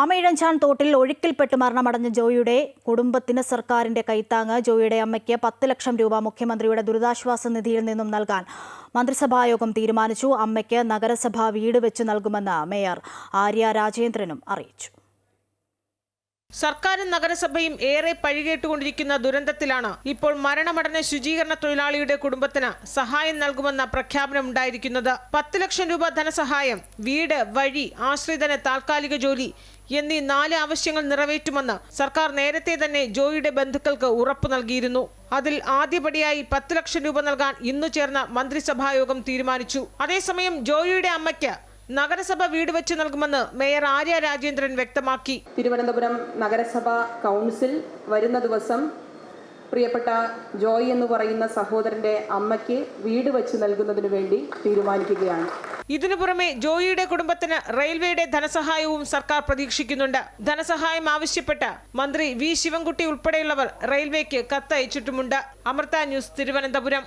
ആമയിഴഞ്ചാൻ തോട്ടിൽ ഒഴുക്കിൽപ്പെട്ട് മരണമടഞ്ഞ ജോയിയുടെ കുടുംബത്തിന് സർക്കാരിന്റെ കൈത്താങ്ങ്. ജോയിയുടെ അമ്മയ്ക്ക് പത്ത് ലക്ഷം രൂപ മുഖ്യമന്ത്രിയുടെ ദുരിതാശ്വാസ നിധിയിൽ നിന്നും നൽകാൻ മന്ത്രിസഭായോഗം തീരുമാനിച്ചു. അമ്മയ്ക്ക് നഗരസഭ വീട് വെച്ച് നൽകുമെന്ന് മേയർ ആര്യ രാജേന്ദ്രനും അറിയിച്ചു. സർക്കാരും നഗരസഭയും ഏറെ പഴികേട്ടുകൊണ്ടിരിക്കുന്ന ദുരന്തത്തിലാണ് ഇപ്പോൾ മരണമടഞ്ഞ ശുചീകരണ തൊഴിലാളിയുടെ കുടുംബത്തിന് സഹായം നൽകുമെന്ന പ്രഖ്യാപനം ഉണ്ടായിരിക്കുന്നത് പത്ത് ലക്ഷം രൂപ ധനസഹായം വീട് വഴി ആശ്രിതന് താൽക്കാലിക ജോലി എന്നീ നാല് ആവശ്യങ്ങൾ നിറവേറ്റുമെന്ന് സർക്കാർ നേരത്തെ തന്നെ ജോയിയുടെ ബന്ധുക്കൾക്ക് ഉറപ്പു നൽകിയിരുന്നു. അതിൽ ആദ്യപടിയായി പത്ത് ലക്ഷം രൂപ നൽകാൻ ഇന്നു ചേർന്ന മന്ത്രിസഭായോഗം തീരുമാനിച്ചു. അതേസമയം ജോയിയുടെ അമ്മയ്ക്ക് നഗരസഭ വീട് വെച്ച് നൽകുമെന്ന് മേയർ ആര്യ രാജേന്ദ്രൻ വ്യക്തമാക്കി. തിരുവനന്തപുരം നഗരസഭ കൗൺസിൽ വരുന്ന ദിവസം പ്രിയപ്പെട്ട ജോയ് എന്ന് പറയുന്ന സഹോദരന്റെ അമ്മയ്ക്ക് വീട് വെച്ച് നൽകുന്നതിന് വേണ്ടി തീരുമാനിക്കുകയാണ്. ഇതിനു പുറമെ ജോയിയുടെ കുടുംബത്തിന് റെയിൽവേയുടെ ധനസഹായവും സർക്കാർ പ്രതീക്ഷിക്കുന്നുണ്ട്. ധനസഹായം ആവശ്യപ്പെട്ട മന്ത്രി വി ശിവൻകുട്ടി ഉൾപ്പെടെയുള്ളവർ റെയിൽവേക്ക് കത്തയച്ചിട്ടുമുണ്ട്. അമൃത ന്യൂസ് തിരുവനന്തപുരം.